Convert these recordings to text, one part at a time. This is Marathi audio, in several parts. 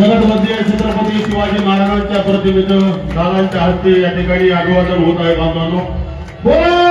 जगतमध्ये छत्रपती शिवाजी महाराजांच्या प्रतिमेचं दादांच्या हस्ते या ठिकाणी अभिवादन होत आहे बांधवांनो. बोला!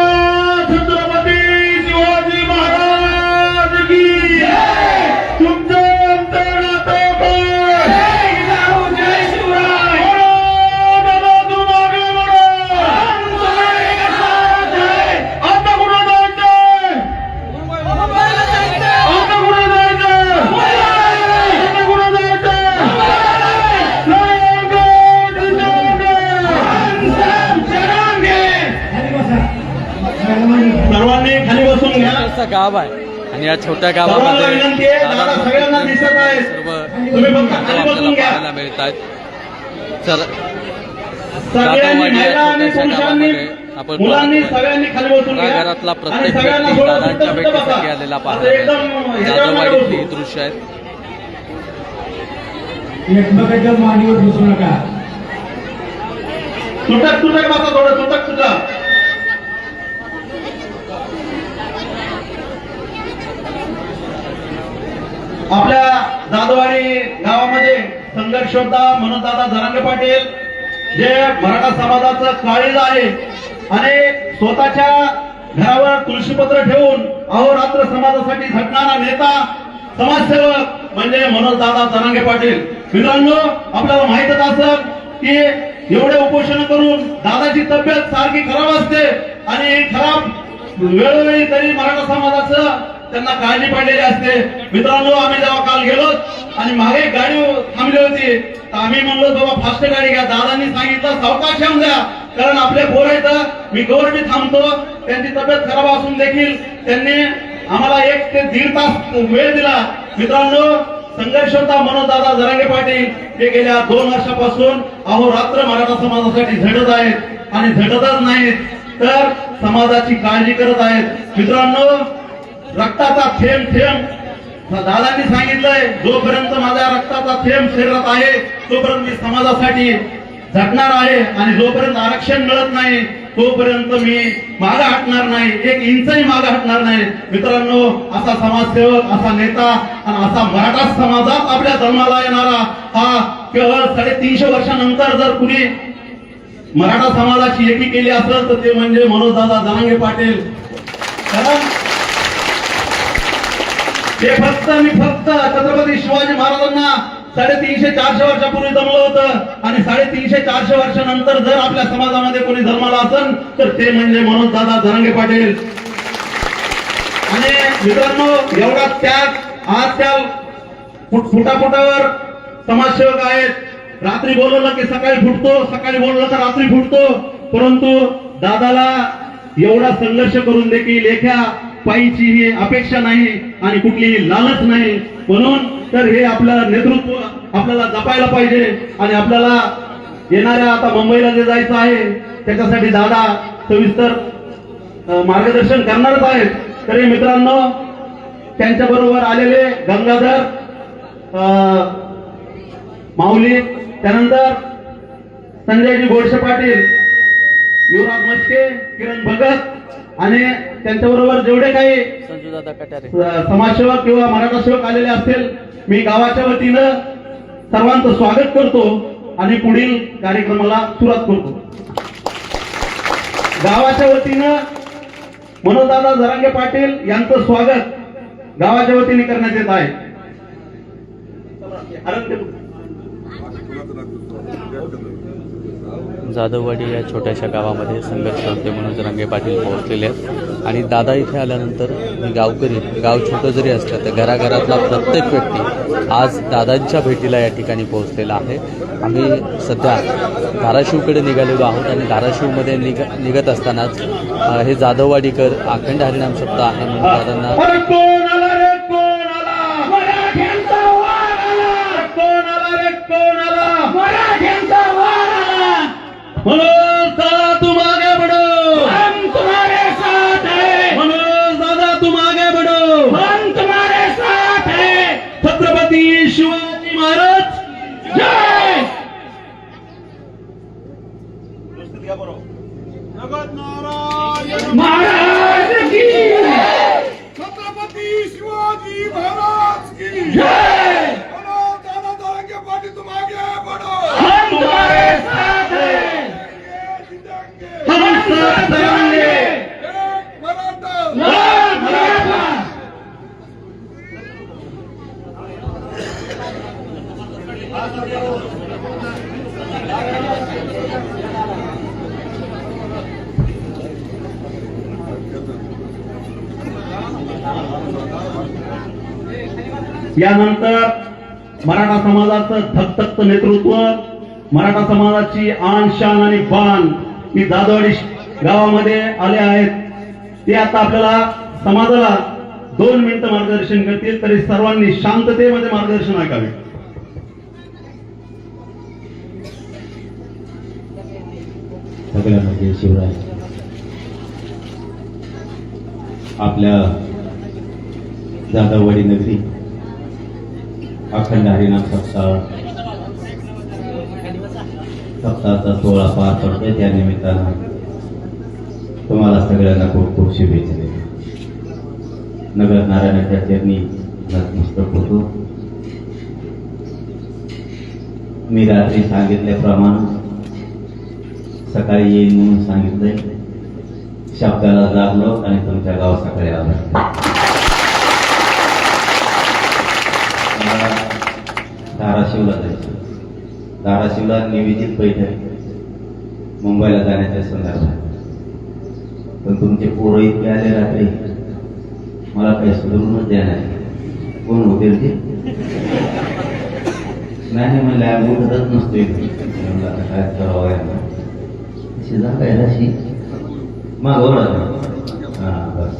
गाव आहे. आणि या छोट्या गावामध्ये. सर्व खाली आपल्याला. पाहायला मिळत आहेत तर छोट्याशा गावामध्ये आपण घरातला प्रत्येक व्यक्ती दादांच्या भेटीसाठी. आलेला पाहायला बसू. ही दृश्य आहेत. एकमेकाच्या मांडीवर बसू नका. तुटक तुटक बसा थोडं तुटक तुटक. आपल्या जाधवाडी गावामध्ये संघर्ष होता म्हणून दादा जरांगे पाटील जे मराठा समाजाचं काळीज आहे आणि स्वतःच्या घरावर तुळशीपत्र ठेवून अहोरात्र समाजासाठी झटणारा नेता समाजसेवक म्हणजे मनोज दादा जरांगे पाटील. मित्रांनो आपल्याला माहितच असत की एवढे उपोषण करून दादाची तब्येत सारखी खराब असते आणि खराब वेळोवेळी तरी मराठा समाजाचं त्यांना काळजी पडलेली असते. मित्रांनो आम्ही जेव्हा काल गेलो आणि मागे गाडी थांबली होती तर आम्ही म्हणलो बाबा फास्ट गाडी घ्या. दादांनी सांगितलं सावकाश येऊन द्या कारण आपले बोर आहेत मी गौर मी थांबतो. त्यांची तब्येत खराब असून देखील त्यांनी आम्हाला एक ते दीड तास वेळ दिला. मित्रांनो संघर्ष होता मनोजदादा जरांगे पाटील हे गेल्या दोन वर्षापासून अहोरात्र मराठा समाजासाठी झडत आहेत. आणि झडतच नाहीत तर समाजाची काळजी करत आहेत. मित्रांनो रक्ताचा थेंब थेंब. दादांनी सांगितलंय जोपर्यंत माझ्या रक्ताचा थेंब शरीरात आहे तोपर्यंत मी समाजासाठी झटणार आहे आणि जोपर्यंत आरक्षण मिळत नाही तोपर्यंत मी मागे हटणार नाही एक इंचही मागे हटणार नाही. मित्रांनो असा समाजसेवक असा नेता आणि असा मराठा समाजात आपल्या जन्माला येणारा हा केवळ साडेतीनशे वर्षानंतर जर कुणी मराठा समाजाची एकी केली असेल तर ते म्हणजे मनोजदादा जनांगे पाटील. कारण हे फक्त मी फक्त छत्रपती शिवाजी महाराजांना साडेतीनशे चारशे वर्षापूर्वी जमलं होतं. आणि साडेतीनशे चारशे वर्षानंतर जर आपल्या समाजामध्ये कोणी धर्माला असेल तर ते म्हणजे मनोज दादा धरंगे पाटील. आणि मित्रांनो एवढा त्याग आज त्या फुट- फुटाफुटावर समाजसेवक आहेत. रात्री बोलवलं की सकाळी फुटतो सकाळी बोलवलं तर रात्री फुटतो. परंतु दादाला एवढा संघर्ष करून देखील एका पायीची ही अपेक्षा नाही आणि कुठलीही लालच नाही. म्हणून तर हे आपलं नेतृत्व आपल्याला जपायला पाहिजे आणि आपल्याला येणाऱ्या आता मुंबईला जे जायचं आहे त्याच्यासाठी दादा सविस्तर मार्गदर्शन करणारच आहेत. तरी मित्रांनो त्यांच्या बरोबर आलेले गंगाधर माऊली त्यानंतर संजयजी गोडसे पाटील युवराज मस्के किरण भगत आणि त्यांच्याबरोबर जेवढे काही संजू दादा कटारे. अ, समाजसेवक किंवा मराठा सेवक आलेले असतील मी गावाच्या वतीनं सर्वांचं स्वागत करतो आणि पुढील कार्यक्रमाला सुरुवात करतो. गावाच्या वतीनं मनोजदादा जरांगे पाटील यांचं स्वागत गावाच्या वतीने करण्यात येत आहे. जाधववाडी या छोट्याशा गावामध्ये संघर्ष होते म्हणून रंगे पाटील पोहोचलेले आहेत. आणि दादा इथे आल्यानंतर गावकरी गाव छोटं जरी असलं तर घराघरातला प्रत्येक व्यक्ती आज दादांच्या भेटीला या ठिकाणी पोहोचलेला आहे. आम्ही सध्या धाराशिवकडे निघालेलो आहोत आणि धाराशिवमध्ये निघ निघत असतानाच हे जाधववाडीकर अखंड हरिणाम सप्ताह आहे म्हणून दादांना मनोज दादा तुम आगे बढ़ो हम तुम्हारे साथ है मनोज दादा तुम आगे बढ़ो हम तुम्हारे साथ है छत्रपती शिवाजी महाराज जय महाराज की छत्रपती शिवाजी महाराज की जय बोलो दादा दादा पाटील तुम यानंतर मराठा समाजाचं नेतृत्व मराठा समाजाची आण शान आणि बाण ही दादवाडी गावामध्ये आले आहेत. ते आता आपल्याला समाजाला दोन मिनिटं मार्गदर्शन करतील तरी सर्वांनी शांततेमध्ये मार्गदर्शन ऐकावे. सगळ्यांमध्ये शिवराय. आपल्या दादावाडी नगरी अखंड हरिनाम सप्ताह सप्ताहाचा सोहळा पार पडतोय त्या निमित्तानं तुम्हाला सगळ्यांना खूप खूप शुभेच्छा नगर नारायणाच्या चरणी नतमस्तक होतो. मी रात्री सांगितल्याप्रमाणे सकाळी येईल म्हणून सांगितलंय. शब्दाला जागलो आणि तुमच्या गाव सकाळी आलो धाराशिवला जायचं धाराशिवला निवेदित बैठक मुंबईला जाण्याच्या संदर्भात. पण तुमचे पोरं इतके आले रात्री मला काही सुधारूनच द्या नाही. कोण होते ते? नाही म्हणलं आम्ही उठतच नसतो काय करावं यांना शिजा काय अशी मागवला हा बस.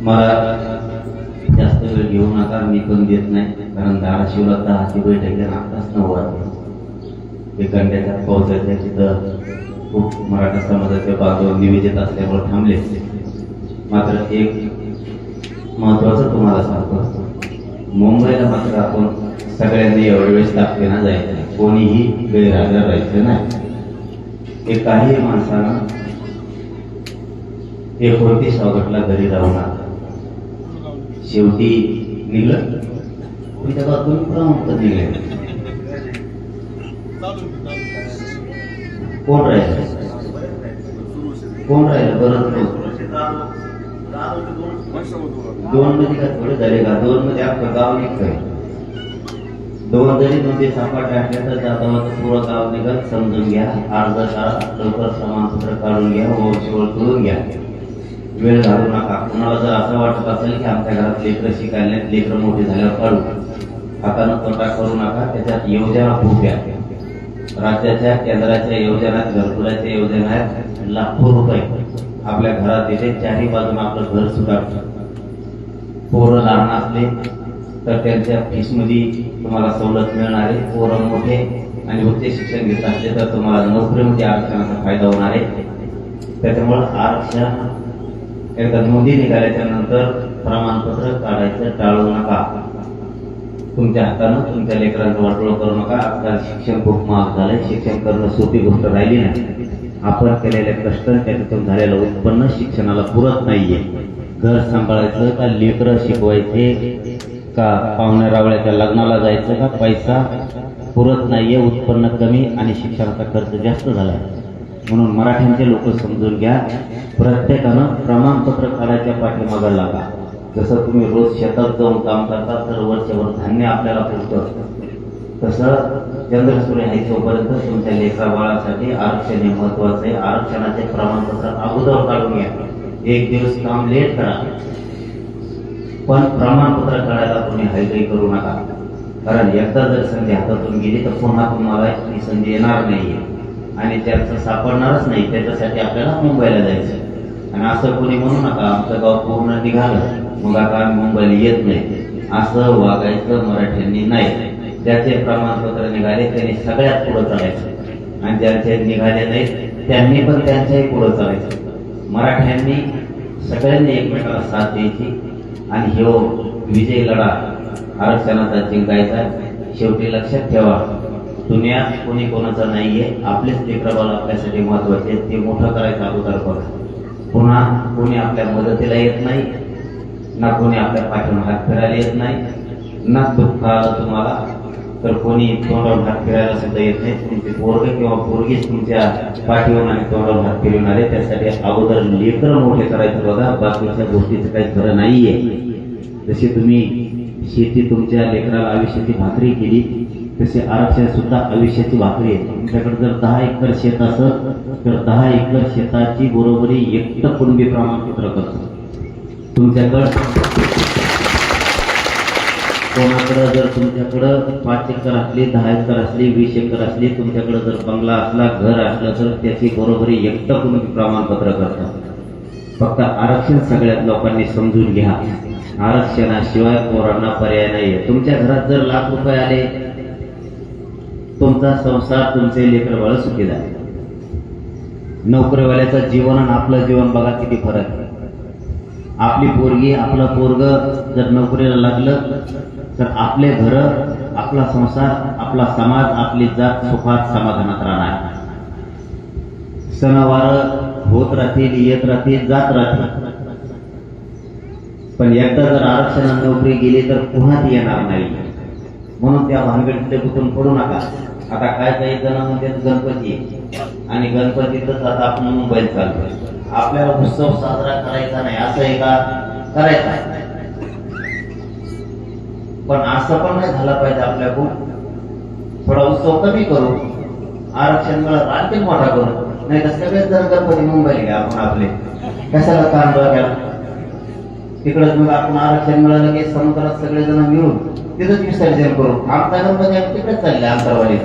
मला जास्त वेळ घेऊ नका मी पण देत नाही कारण धाराशिवला दहाची बैठक ना आताच नऊ वाजले. ते कंड्याच्या तिथं खूप मराठा समाजाचे बांधव निवेदित असल्यामुळे थांबले. मात्र एक महत्वाचं तुम्हाला सांगतो. मुंबईला मात्र आपण सगळ्यांनी एवढ्या वेळेस ताकदीनं जायचं कोणीही गैरहजर राहायचं नाही. एकाही माणसानं एकोणतीस ऑगस्टला घरी जाऊ नका. शेवटी निघलं. उद्या बाजून प्रमुख निघले कोण राहिलं? कोण राहिलं? परत दोन मध्ये का थोडे झाले का? दोन मध्ये आपलं गाव निघतंय. दोन जरी तुमचे सपाटे असले तर जातावाचं पुरं गाव निघत समजून घ्या. अर्ज करा लवकर प्रमाणपत्र काढून घ्या हो, वंशवळ करून घ्या. वेळ घालू नका. कुणाला जर असं वाटत असेल की आमच्या घरात लेकरं शिकायला नाहीत, लेकरं मोठी झाल्यावर काढू हातानं तोटा करू नका त्याच्यात योजना खूप आहे. राज्याच्या केंद्राच्या योजना घरकुलाच्या योजना आहेत लाखो रुपये. आपल्या घरात येते चारही बाजून आपलं घर सुधारतं. पोरं लहान असले तर त्यांच्या फीसमध्ये तुम्हाला सवलत मिळणार. आहे पोरं मोठे आणि उच्च शिक्षण घेत असले तर तुम्हाला नोकरीमध्ये आरक्षणाचा फायदा होणार आहे. त्याच्यामुळे आरक्षण एकदा नोंदी निघाल्याच्या नंतर प्रमाणपत्र काढायचं टाळू नका. तुमच्या हातानं तुमच्या लेकरांचं वाटोळ करू नका. आजकाल शिक्षण खूप महाग झालंय. शिक्षण करणं सोपी गोष्ट राहिली नाही. आपण केलेले कष्ट त्याच्यातून झालेलं उत्पन्न शिक्षणाला पुरत नाहीये. घर सांभाळायचं का लेकरं शिकवायचे का पाहुण्या रावळ्याच्या लग्नाला जायचं का पैसा पुरत नाहीये. उत्पन्न कमी आणि शिक्षणाचा खर्च जास्त झाला म्हणून मराठ्यांचे लोक समजून घ्या. प्रत्येकानं प्रमाणपत्र काढायच्या पाठीमागं लागा. जसं तुम्ही रोज शेतात जाऊन काम करता तर वर्षभर धान्य आपल्याला पुरतं तसं चंद्रसूर्य आहे तोपर्यंत तुमच्या लेखा बाळासाठी आरक्षण हे महत्वाचं आहे. आरक्षणाचे प्रमाणपत्र अगोदर काढून घ्या. एक दिवस काम लेट करा. पण प्रमाणपत्र काढायला तुम्ही हायगई करू नका. कारण एकदा जर संधी हातातून गेली तर पुन्हा तुम्हाला ही संधी येणार नाहीये. आणि त्याचं सापडणारच नाही. त्याच्यासाठी आपल्याला मुंबईला जायचं आणि असं कोणी म्हणू नका आमचं गाव पूर्ण निघालं. मग आता मुंबईला येत नाही. असं वागायचं मराठ्यांनी नाही. ज्याचे प्रमाणपत्र निघाले त्यांनी सगळ्यात पुढे चालायचं. आणि ज्यांचे निघाले नाहीत त्यांनी पण त्यांच्याही पुढे चालायचं. मराठ्यांनी सगळ्यांनी एकमेकाला साथ द्यायची. आणि ह्यो विजय लढा आरक्षणाचा जिंकायचा. शेवटी लक्षात ठेवा दुनिया कोणी कोणाचा नाहीये आपलेच लेकरबाल आपल्यासाठी महत्त्वाचे ते मोठं करायचं अगोदर बघा. पुन्हा कोणी आपल्या मदतीला येत नाही ना कोणी आपल्या पाठीवर हात फिरायला येत नाही ना दुःख आलं तुम्हाला तर कोणी तोंडावर हात फिरायला सुद्धा येत नाही. तुमचे पोरग किंवा पोरगीच तुमच्या पाठीवर आणि तोंडावर हात फिरवणार आहे त्यासाठी अगोदर लेकर मोठे करायचं बघा बाकीच्या गोष्टीचं काही खरं नाहीये. जशी तुम्ही शेती तुमच्या लेकराला आयुष्याची भाकरी केली तसे आरक्षण सुद्धा आयुष्याची भाकरी आहे. तुमच्याकडे जर दहा एकर शेत असत तर दहा एकर शेताची बरोबरी एकटं कुणबी प्रमाणपत्र करतो. तुमच्याकडं कोणाकडं जर तुमच्याकडं पाच एकर असली दहा एकर असली वीस एकर असली तुमच्याकडं जर बंगला असला घर असलं तर त्याची बरोबरी एकटं कुणबी प्रमाणपत्र करतात फक्त आरक्षण सगळ्यात लोकांनी समजून घ्या. आरक्षणाशिवाय पोरांना पर्याय नाहीये. तुमच्या घरात जर लाख रुपये आले तुमचा संसार तुमचे लेकर बाळ सुखी झाले. नोकरीवाल्याचं जीवन आणि आपलं जीवन बघा किती फरक आहे. आपली पोरगी आपलं पोरग जर नोकरीला लागलं तर आपले घर आपला संसार आपला समाज आपली जात सुखात समाधानात राहणार. सणवार होत राहतील येत राहतील जात राहतील. पण एकदा जर आरक्षणात नोकरी गेली तर पुन्हा ती येणार नाही. म्हणून त्या भानगडीतले कुठून पडू नका. आता काय काही जण म्हणजे गणपती आणि गणपतीतच आता आपण मोबाईल चालतोय आपल्याला उत्सव साजरा करायचा नाही. असं आहे का? करायचा. पण असं पण नाही झालं पाहिजे आपल्याकडून. थोडा उत्सव कमी करू. आरक्षण मिळत आणखी मोठा करू. नाही तर सगळेच जण गणपती मुंबईला घ्या आपण आपले. कशाला कान बघायला तिकडे मग आपण आरक्षण मिळालं की समुद्रात सगळे जण मिळून तिथंच विसर्जन करू आमचा गणपती आम्ही तिकडेच चालले आंतरवाडी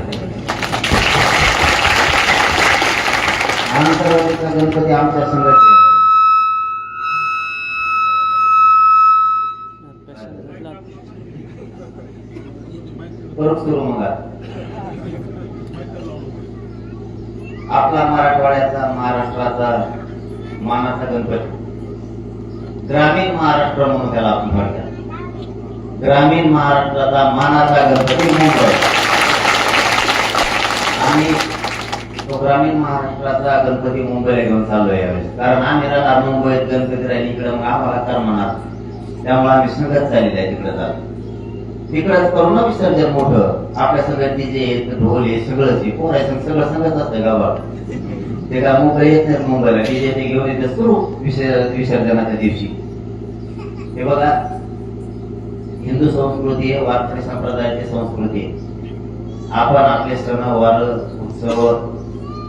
आंतरवाडीचा गणपती आमच्या संघात सुरू मग आपला मराठवाड्याचा महाराष्ट्राचा मानाचा गणपती. ग्रामीण महाराष्ट्र म्हणून त्याला आपण म्हणतात ग्रामीण महाराष्ट्राचा मानाचा गणपती मुंबई. आणि तो ग्रामीण महाराष्ट्राचा गणपती मुंबईला घेऊन चाललोय यावेळेस. कारण आम्ही राहणार मुंबईत गणपती राहील इकडे मग आम्हाला तर म्हणा. त्यामुळे आम्ही संगत चाललेलं आहे तिकडे जातो तिकडे करू विसर्जन मोठं. आपल्या सगळं जे ढोल हे सगळंच आहे पोरायचं सगळं संगत असतं गावात. ते का मुंबई येत नाही मुंबईला. डीजे ते घेऊन येते करू विसर्जनाच्या दिवशी. हे बघा हिंदू संस्कृती आहे वारकरी संप्रदायाची संस्कृती आहे. आपण आपले सण वार उत्सव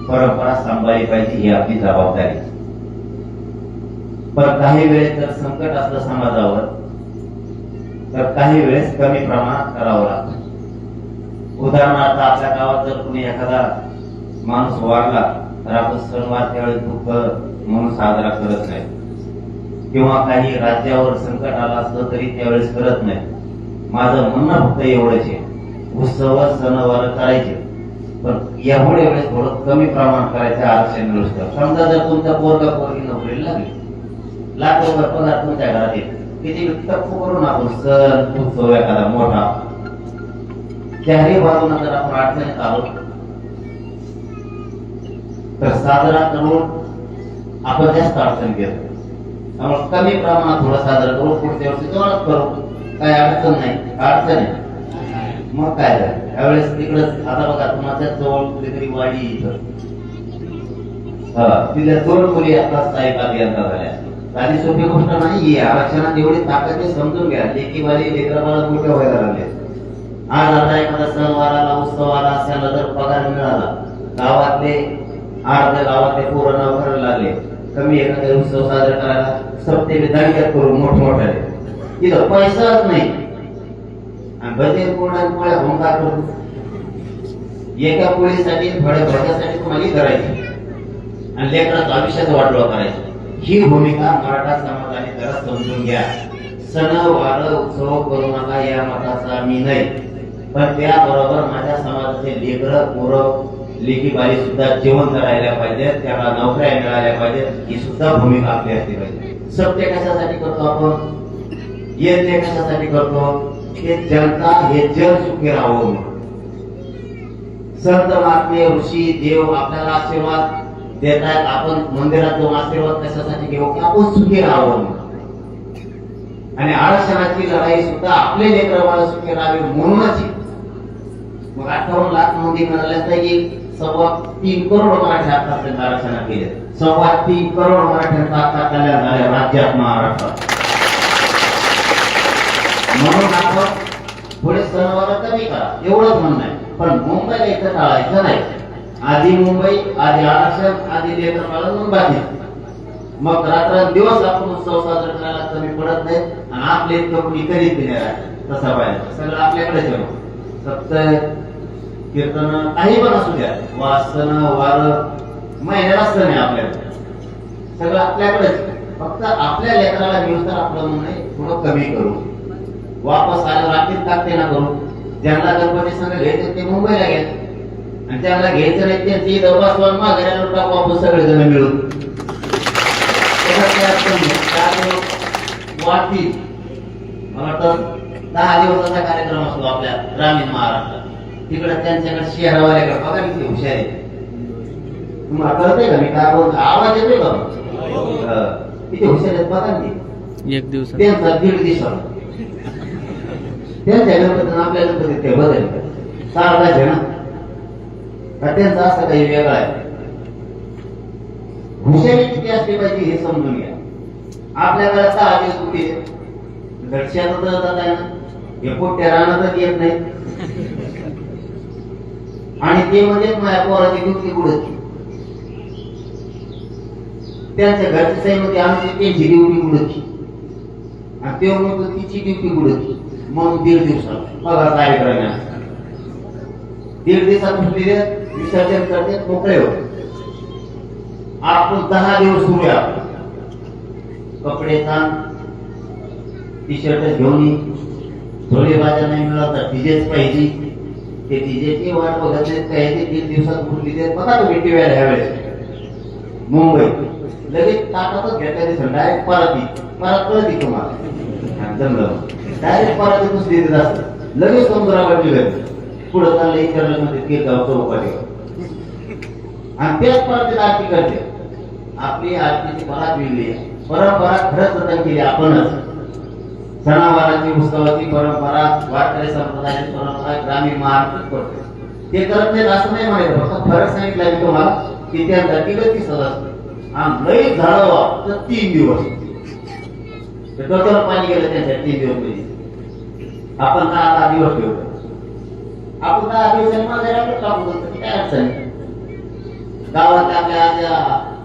परंपरा सांभाळली पाहिजे ही आपली जबाबदारी पण काही वेळेस जर संकट असलं समाजावर तर काही वेळेस कमी प्रमाणात करावं लागतं. उदाहरणार्थ आपल्या गावात जर कुणी एखादा माणूस वारला तर आपण सणवार त्यावेळेस दुःख म्हणून साजरा करत नाही. किंवा काही राज्यावर संकट आलं असलं तरी त्यावेळेस करत नाही. माझं म्हणणं फक्त एवढंच आहे. उत्सव सणवार करायचे. पण यामुळे वेळेस थोडं कमी प्रमाण करायचं आरक्षण मिळू समजा जर तुमचा पोरगा पोरगी नोकरीला लागली. लाख रुपये पगार तुमच्या घरात येईल. किती तप्पू करून आपण सण उत्सव एखादा मोठा. त्याही बाजूला जर आपण अडचणीत आलो तर साजरा करून आपण जास्त अडचण घेतो त्यामुळे कमी प्रमाणात थोडं साजरा करू पुढच्या वर्षी जोरात करू. काय अडचण नाही. अडचण आहे. मग काय झालं? त्यावेळेस तिकडं आता बघा तुम्हाला जवळ कुठेतरी वाडी इथं. तिथल्या दोन मुली आता साहेब अभियंता झाल्या. साधी सोपी गोष्ट नाहीये आरक्षणात एवढी ताकद समजून घ्या. लेकीवाली लेकराबाला मोठे व्हायला लागले. आज आता एखादा सणवाराला उत्सवाला असायला जर पगार मिळाला गावातले अर्ध्या गावातले पोरं करायला लागले. कमी एखादा उत्सव साजरा करायला सप्ते दांड्यात करून मोठमोठ्याने. तिथं पैसाच नाही. आणि भजे कोणाला पोळ्या होमकार काय करतो एका पोळीसाठी थोड्या भरण्यासाठी कोणाली करायची. आणि लेकरात आयुष्यात वाटलो करायचं. ही भूमिका मराठा समाजाने जरा समजून घ्या. सण वार उत्सव करू नका या मताचा मी नाही. पण त्याबरोबर माझ्या समाजाचे लेकर पोरं लेखी बाई सुद्धा जेवण करायला पाहिजेत त्याला नोकऱ्या मिळाल्या पाहिजेत ही सुद्धा भूमिका आपली असली पाहिजे. सत्य कशासाठी करतो आपण? यज्ञ कशासाठी करतो? हे जनता हे जग सुखी राहावं संत महात्मे ऋषी देव आपल्याला आशीर्वाद देत आहेत आपण मंदिरात जाऊन आशीर्वाद कशासाठी घेऊ? की आपण सुखी राहावं आणि आरक्षणाची लढाई सुद्धा आपले लेकर सुखी राहावी म्हणूनच मग आठवण लाख नोंदी मिळाल्यापैकी सव्वा तीन करोड मराठी आतापर्यंत आरक्षणात गेले सव्वा तीन करोड मराठ्यांचा आता कल्याण झाल्या राज्यात महाराष्ट्रात. म्हणून आपण पुढे सणवार कमी करा. एवढंच म्हणणं आहे. पण मुंबईला इथं टाळायचं नाही. आधी मुंबई आधी आरक्षण आधी लेकरपालन मग मग रात्र दिवस आपण उत्सव साजरा करायला कमी पडत नाही आणि आपले इतकं कोणी करीत नाही तसा पाहिजे. सगळं आपल्याकडे आहे. फक्त कीर्तन काही पण असू द्या. वाचन वार महिन्याला सण आहे आपल्याकडे सगळं आपल्याकडेच फक्त आपल्या लेकराला घेऊन तर आपलं म्हणणं थोडं कमी करू. वापस आलं रात्रीत टाकते ना करू. ज्यांना गणपती संघ घ्यायचे ते मुंबईला घ्या. आणि त्यांना घ्यायचं नाही त्यांची इथं बसवा माघाऱ्याला टाकू आपण सगळेजण मिळून. वाटी. मला वाटतं दहा दिवसाचा कार्यक्रम असतो आपल्या ग्रामीण महाराष्ट्रात. तिकडे त्यांच्याकडे शहरावाल्याकडे बघा किती हुशार आहे तुम्हाला कळतंय का? मी काय बोलतो? आवाज येतोय का? हं. किती हुशार आहेत बघा ते. एक दिवसात. त्यांचा दीड दिवसाला. त्यांच्या आपल्या ते बदल का त्यांचा असं काही वेगळा आहे? हुशारी किती असली पाहिजे हे समजून घ्या. आपल्या घरात दहा दिवस कुठे घरच्यात जात ना? हे पोट्या राहणारच येत नाही आणि ते म्हणजे माझ्या पोराची ड्युटी कुठं त्यांच्या घरच्या साईमध्ये आमची त्यांची ड्युटी कुठं आणि ते म्हणतो तिची ड्युटी कुठं म्हणून दीड दिवसात मला कार्यक्रम आहे. दीड दिवसात सुटलेले विसर्जन करते मोकळे होते. आपण दहा दिवस सुरू आहे कपडे छान टी शर्ट घेऊन थोडे बाजार नाही मिळाला तर डीजेच पाहिजे. ते डीजेची वाट बघत नाहीत काय ते तीन दिवसात कुठली देत बघा तुम्ही टी व्ही ह्यावेळेस मुंबई. लगेच ताटातच घेता दिसत डायरेक्ट परत येईल. परत कळत तुम्हाला हा, जमलं. डायरेक्ट परत येतच देत असत. लगेच समुद्रावर निघत पुढं चाललं इकडलं म्हणजे ते गाव चौपाटीवर आणि त्याच परत आरती करते. आपली आरतीची परात वेगळी परंपरा खरंच जतन केली आपणच. सणावाराची उत्सवाची परंपरा वारकरी संप्रदायाची परंपरा ग्रामीण महाराष्ट्रात करतो ते करत नाहीत असं नाही म्हणायचं फक्त फरक सांगितलं मी तुम्हाला की त्या जातीगत ती असते आणि लई झाडवा तर तीन दिवस. ते पाणी गेलं त्यांच्या तीन दिवस म्हणजे आपण का आता दिवस ठेवतो आपण दहा दिवसांनी माझ्या टाकू शकतो की काय अडचण गावात आपल्या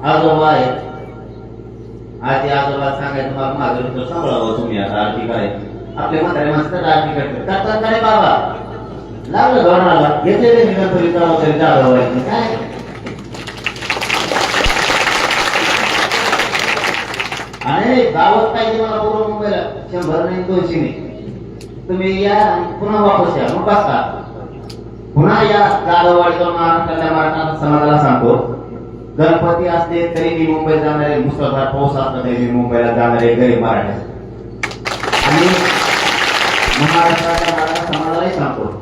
आजोबा आहेत आजी आजोबा सांगायचं बाबा माझं तर सांभाळावं तुम्ही आता आरती करायची. आपले म्हातारे माणसं आरती करतात. करतात का रे बाबा? लागलं गवणाला घेतले रे गणपती तरी जागा काय? आणि गावात पाहिजे मला पूर्व मुंबईला? शंभर नाही दोनशे नाही. तुम्ही या पुन्हा वापस या. मग बसा. पुन्हा या. जाधववाडीच्या महाराष्ट्रातल्या मराठा समाजाला सांगतो. गणपती असले तरी मी मुंबईत जाणारे मुसळधार पाऊस असला तरी मी मुंबईला जाणारे गरीब मराठा. आणि महाराष्ट्राच्या मराठा समाजालाही सांगतो.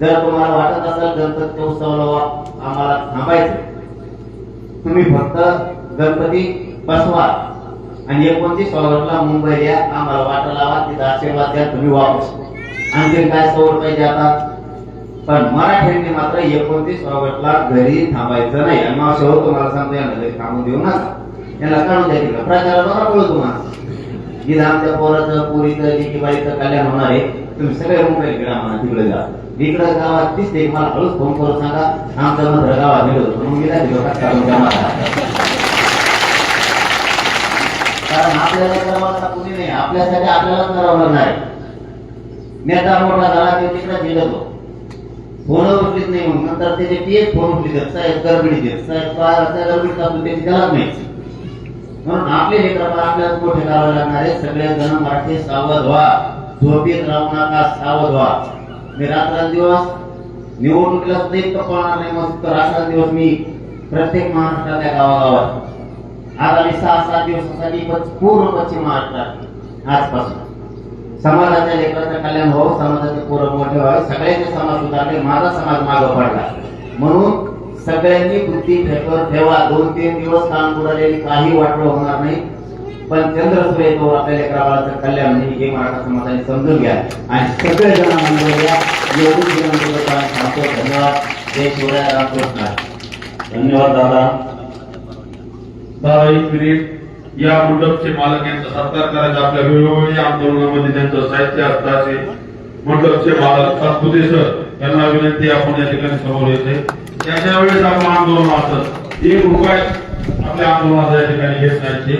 जर तुम्हाला वाटत असेल गणपती उत्सवाला वा- आम्हाला थांबायचं तुम्ही फक्त गणपती बसवा आणि एकोणतीस ऑगस्टला मुंबईला या. आम्हाला वाटा लावा तिथं आशीर्वाद द्या तुम्ही वापस. आणखी काय सवड पाहिजे आता? पण मराठ्यांनी मात्र एकोणतीस ऑगस्टला घरी थांबायचं नाही. आणि मग शेवट तुम्हाला सांगतो यांना घरी थांबून देऊ नका. याला काढून द्या तिकडे प्रचार बघा कळू तुम्हाला. जिथं आमच्या पोराचं पोरीचं लेकीबाईचं कल्याण होणार आहे. तुम्ही सगळे मुंबई इकडे आम्हाला तिकडे जा. इकडे गावात तीच ते मला? हळूच फोन करून सांगा. आमच्या मंत्र गावात गेलो होतो. मग मी काय काढून द्या कारण आपल्याला करावं कुणी नाही. आपल्यासाठी आपल्यालाच करावं लागणार आहे. नेता मोठा झाला ते तिकडे गेलो फोन उचलीत नाही मग नंतर त्याचे पीएच फोन उचली साहेब गडबडी देत साहेब काय त्या गडबडीत आपण त्याची त्यालाच नाही. म्हणून आपले हे लेकर आपल्याला मोठे करावे लागणार आहे सगळे जण मराठी सावध व्हा. झोपेत राहू नका सावध व्हा. मी रात्रंदिवस निवडणुकीला सुद्धा पाहणार नाही मग रात्रंदिवस मी प्रत्येक महाराष्ट्रातल्या गावागावात. आगामी सहा सात दिवसासाठी पूर्ण पश्चिम महाराष्ट्रात. आजपासून. समाजाच्या लेकराचं कल्याण व्हावं समाजाचे पोरं मोठे व्हावे सगळ्यांचे समाज सुधारले माझा समाज मागं पडला. म्हणून सगळ्यांनी बुद्धी ठेकर ठेवा दोन तीन दिवस काम बुडालेली काही वाटलं होणार नाही. पण चंद्रसूर्य तो आपल्या लेकराबाळाचं कल्याण म्हणजे हे मराठा समाजाने समजून घ्या. आणि सगळे जण मंडळ या एवढीच विनंती करतो आणि सांगतो धन्यवाद. जय शिवराय. रामकृष्ण धन्यवाद दादा. दादा एक मिनिट. या मंडपचे मालक यांचा सत्कार करायचा. आपल्या वेळोवेळी आंदोलनामध्ये त्यांचं साहित्य असतं मंडपचे मालक सातपुते सर यांना विनंती आपण या ठिकाणी समोर येते त्याच्या वेळेस आपण आंदोलन असत एक रुपये आपल्या आंदोलनाचा या ठिकाणी घेत नाही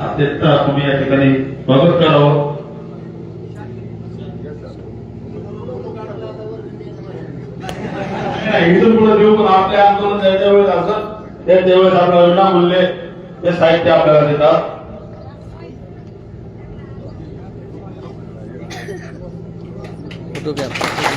अत्यंत तुम्ही या ठिकाणी स्वागत करावं. नाही, पुढे देऊ पण आपले आंदोलन त्याच्या वेळेस असत त्या त्यावेळेस आपल्याला म्हणले हे साहित्य आपल्याला देतात. फोटो घ्या.